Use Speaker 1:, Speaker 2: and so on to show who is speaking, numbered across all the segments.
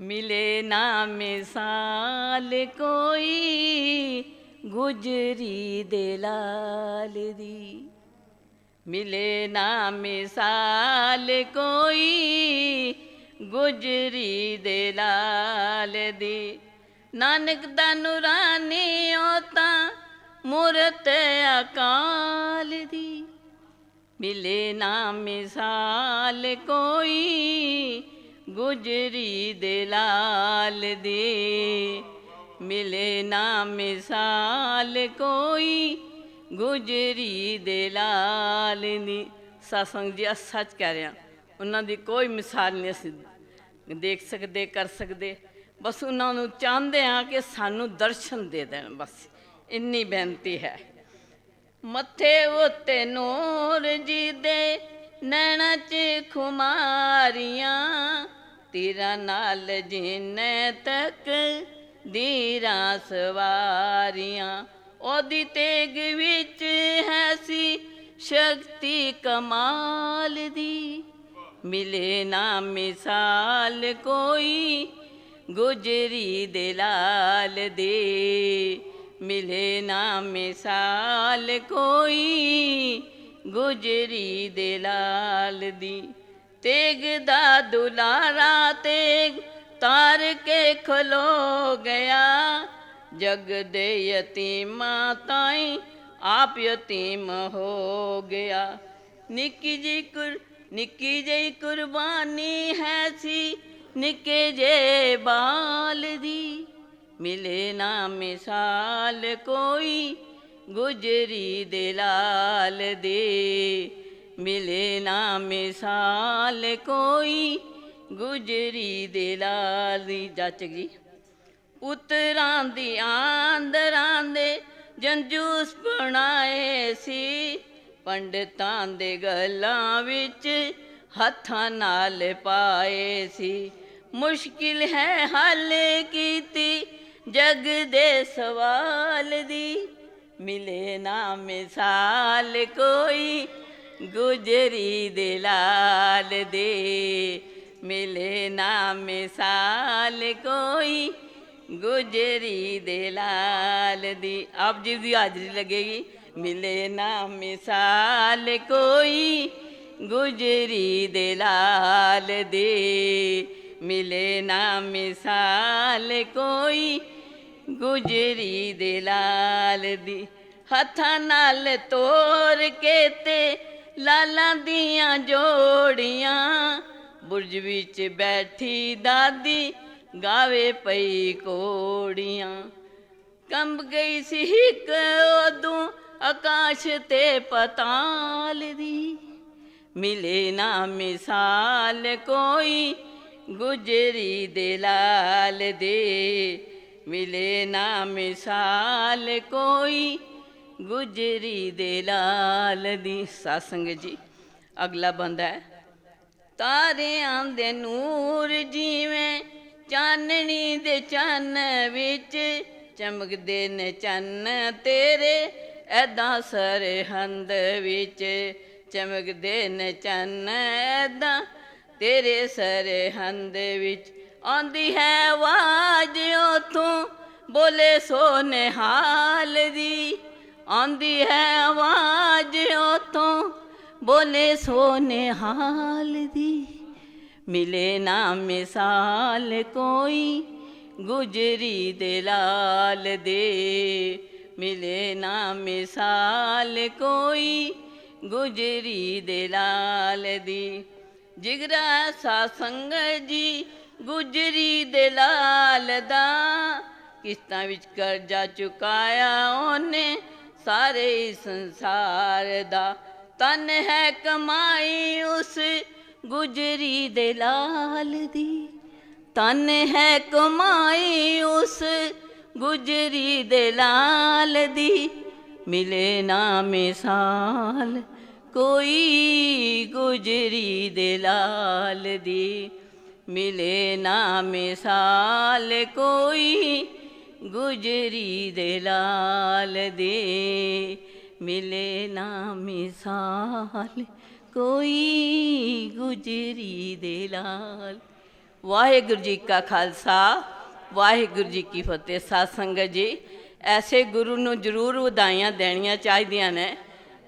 Speaker 1: ਮਿਲੇ ਨਾ ਮਿਸਾਲ ਕੋਈ ਗੁਜਰੀ ਦੇ ਲਾਲ ਦੀ। ਮਿਲੇ ਨਾ ਮਿਸਾਲ ਕੋਈ ਗੁਜਰੀ ਦੇ ਲਾਲ ਦੀ। ਨਾਨਕ ਦਾ ਨੂਰਾਨੀ ਉਹ ਤਾਂ ਮੂਰਤ ਅਕਾਲ ਦੀ। ਮਿਲੇ ਨਾ ਮਿਸਾਲ ਕੋਈ ਗੁਜਰੀ ਦੇ ਲਾਲ ਦੀ। ਮਿਲੇ ਨਾ ਮਿਸਾਲ ਕੋਈ, ਗੁਜਰੀ ਦੇ ਲਾਲ ਨੀ। ਸਤਸੰਗ ਜੀ, ਅਸੀਂ ਸੱਚ ਕਹਿ ਰਹੇ ਹਾਂ, ਉਹਨਾਂ ਦੀ ਕੋਈ ਮਿਸਾਲ ਨਹੀਂ ਅਸੀਂ ਦੇਖ ਸਕਦੇ, ਕਰ ਸਕਦੇ। ਬਸ ਉਹਨਾਂ ਨੂੰ ਚਾਹੁੰਦੇ ਹਾਂ ਕਿ ਸਾਨੂੰ ਦਰਸ਼ਨ ਦੇ ਦੇਣ ਬਸ। ਇੰਨੀ ਬੇਨਤੀ ਹੈ। ਮੱਥੇ ਉਤੇ ਨੂਰ ਜੀ ਦੇ ਨੈਣਾ ਚ ਖੁਮਾਰੀਆਂ ਤੇਰਾ ਨਾਲ ਜਿਨੇ ਤੱਕ ਦੀਰਾਂ ਸਵਾਰੀਆਂ, ਉਹਦੀ ਤੇਗ ਵਿੱਚ ਹੈ ਸੀ ਸ਼ਕਤੀ ਕਮਾਲ ਦੀ। ਮਿਲੇ ਨਾ ਮਿਸਾਲ ਕੋਈ ਗੁਜਰੀ ਦੇ ਲਾਲ ਦੇ। ਮਿਲੇ ਨਾ ਮਿਸਾਲ ਕੋਈ ਗੁਜਰੀ ਦੇ ਲਾਲ ਦੀ। ਤੇਗ ਦਾ ਦੁਲਾਰਾ ਤੇਗ ਤਾਰ ਕੇ ਖਲੋ ਗਿਆ। ਜਗ ਦੇ ਯਤੀਮਾਂ ਤਾਈ ਆਪ ਯਤੀਮ ਹੋ ਗਿਆ। ਨਿੱਕੀ ਜੀ ਕੁਰ, ਨਿੱਕੀ ਜਿਹੀ ਕੁਰਬਾਨੀ ਹੈ ਸੀ ਨਿੱਕੇ ਜੇ ਬਾਲ ਦੀ। ਮਿਲੇ ਨਾ ਮਿਸਾਲ ਕੋਈ ਗੁਜਰੀ ਦਿਲਾਲ ਦੇ। ਮਿਲੇ ਨਾ ਮਿਸਾਲ ਕੋਈ, ਗੁਜਰੀ ਦੇ ਲਾਲ ਦੀ ਜੱਚ ਗਈ। ਪੁੱਤਰਾਂ ਦੀ ਆਂਦਰਾਂ ਦੇ ਜੰਜੂਸ ਬਣਾਏ ਸੀ। ਪੰਡਤਾਂ ਦੇ ਗੱਲਾਂ ਵਿੱਚ ਹੱਥਾਂ ਨਾਲ ਪਾਏ ਸੀ। ਮੁਸ਼ਕਿਲ ਹੈ ਹੱਲ ਕੀਤੀ ਜਗ ਦੇ ਸਵਾਲ ਦੀ। ਮਿਲੇ ਨਾ ਮਿਸਾਲ ਕੋਈ ਗੁਜਰੀ ਦੇ ਲਾਲ ਦੇ ਮਿਲੇ ਨਾ ਮਿਸਾਲ ਕੋਈ। ਗੁਜਰੀ ਦੇ ਲਾਲ ਦੀ, ਆਪ ਜੀ ਦੀ ਹਾਜ਼ਰੀ ਲੱਗੇਗੀ। ਮਿਲੇ ਨਾ ਮਿਸਾਲ ਕੋਈ। ਗੁਜਰੀ ਦੇ ਲਾਲ ਦੇ ਮਿਲੇ ਨਾ ਮਿਸਾਲ ਕੋਈ। ਗੁਜਰੀ ਦੇ ਲਾਲ ਦੀ ਹੱਥਾਂ ਨਾਲ ਤੋੜ ਕੇ ਤੇ ਲਾਲਾਂ ਦੀਆਂ ਜੋੜੀਆਂ, ਬੁਰਜ ਵਿੱਚ ਬੈਠੀ ਦਾਦੀ ਗਾਵੇ ਪਈ ਕੋੜੀਆਂ ਕੰਬ ਗਈ ਸੀ ਇੱਕ ਉਦੋਂ ਆਕਾਸ਼ ਤੇ ਪਤਾਲ ਦੀ। ਮਿਲੇ ਨਾ ਮਿਸਾਲ ਕੋਈ ਗੁਜਰੀ ਦੇ ਲਾਲ ਦੇ। ਮਿਲੇ ਨਾ ਮਿਸਾਲ ਕੋਈ ਗੁਜਰੀ ਦੇ ਲਾਲ ਦੀ ਸਾਸੰਗ ਜੀ। ਅਗਲਾ ਬੰਦਾ ਹੈ। ਤਾਰਿਆਂ ਦੇ ਨੂਰ ਜਿਵੇਂ ਚਾਨਣੀ ਦੇ ਚੰਨ ਵਿੱਚ ਚਮਕਦੇ ਨੇ ਚੰਨ ਤੇਰੇ, ਐਦਾਂ ਸਰਹੰਦ ਵਿੱਚ ਚਮਕਦੇ ਨੇ ਚੰਨ, ਐਦਾਂ ਤੇਰੇ ਸਰਹੰਦ ਵਿੱਚ ਆਉਂਦੀ ਹੈ ਆਵਾਜ਼ ਉਥੋਂ ਬੋਲੇ ਸੋ ਨਿਹਾਲ ਦੀ। ਆਂਦੀ ਹੈ ਆਵਾਜ਼ ਉਥੋਂ, ਬੋਲੇ ਸੋਨੇ ਹਾਲ ਦੀ। ਮਿਲੇ ਨਾ ਮਿਸਾਲ ਕੋਈ, ਗੁਜਰੀ ਦੇ ਲਾਲ ਦੇ। ਮਿਲੇ ਨਾ ਮਿਸਾਲ ਕੋਈ, ਗੁਜਰੀ ਦੇ ਲਾਲ ਦੀ। ਜਿਗਰਾ ਸਾਸੰਗ ਜੀ, ਗੁਜਰੀ ਦੇ ਲਾਲ ਦਾ। ਕਿਸ਼ਤਾਂ ਵਿੱਚ ਕਰਜ਼ਾ ਚੁਕਾਇਆ ਉਹਨੇ ਸਾਰੇ ਸੰਸਾਰ ਦਾ ਤਨ ਹੈ ਕਮਾਈ ਉਸ ਗੁਜਰੀ ਦੇ ਲਾਲ ਦੀ। ਤਨ ਹੈ ਕਮਾਈ ਉਸ ਗੁਜਰੀ ਦੇ ਲਾਲ ਦੀ। ਮਿਲੇ ਨਾ ਮਿਸਾਲ ਕੋਈ ਗੁਜਰੀ ਦੇ ਲਾਲ ਦੀ। ਮਿਲੇ ਨਾ ਮਿਸਾਲ ਕੋਈ ਗੁਜਰੀ ਦੇ ਲਾਲ ਦੇ ਮਿਲੇ ਨਾ ਮਿਸਾਲ। ਕੋਈ ਗੁਜਰੀ ਦੇ ਲਾਲ। ਵਾਹਿਗੁਰੂ ਜੀ ਕਾ ਖਾਲਸਾ, ਵਾਹਿਗੁਰੂ ਜੀ ਕੀ ਫਤਿਹ। ਸਾਧ ਸੰਗਤ ਜੀ, ਐਸੇ ਗੁਰੂ ਨੂੰ ਜ਼ਰੂਰ ਵਧਾਈਆਂ ਦੇਣੀਆਂ ਚਾਹੀਦੀਆਂ ਨੇ,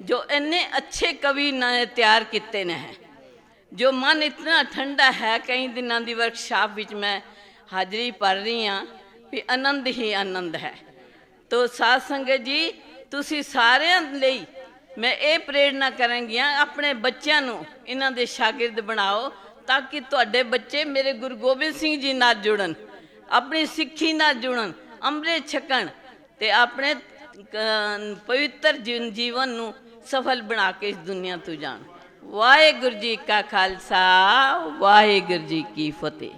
Speaker 1: ਜੋ ਇੰਨੇ ਅੱਛੇ ਕਵੀ ਨੇ ਤਿਆਰ ਕੀਤੇ ਨੇ। ਜੋ ਮਨ ਇਤਨਾ ਠੰਡਾ ਹੈ, ਕਈ ਦਿਨਾਂ ਦੀ ਵਰਕਸ਼ਾਪ ਵਿੱਚ ਮੈਂ ਹਾਜ਼ਰੀ ਭਰ ਰਹੀ ਹਾਂ। ਵੀ ਆਨੰਦ ਹੀ ਆਨੰਦ ਹੈ। ਤੋ ਸਾਧ ਸੰਗਤ ਜੀ, ਤੁਸੀਂ ਸਾਰਿਆਂ ਲਈ ਮੈਂ ਇਹ ਪ੍ਰੇਰਣਾ ਕਰਾਂਗੀਆਂ ਆਪਣੇ ਬੱਚਿਆਂ ਨੂੰ ਇਹਨਾਂ ਦੇ ਸ਼ਾਗਿਰਦ ਬਣਾਓ ਤਾਂ ਕਿ ਤੁਹਾਡੇ ਬੱਚੇ ਮੇਰੇ ਗੁਰੂ ਗੋਬਿੰਦ ਸਿੰਘ ਜੀ ਨਾਲ ਜੁੜਨ, ਆਪਣੀ ਸਿੱਖੀ ਨਾਲ ਜੁੜਨ, ਅੰਮ੍ਰਿਤ ਛਕਣ ਤੇ ਆਪਣੇ ਪਵਿੱਤਰ ਜੀਵਨ ਜੀਵਨ ਨੂੰ ਸਫਲ ਬਣਾ ਕੇ ਇਸ ਦੁਨੀਆ ਤੋਂ ਜਾਣ। ਵਾਹਿਗੁਰੂ ਜੀ ਕਾ ਖਾਲਸਾ, ਵਾਹਿਗੁਰੂ ਜੀ ਕੀ ਫਤਿਹ।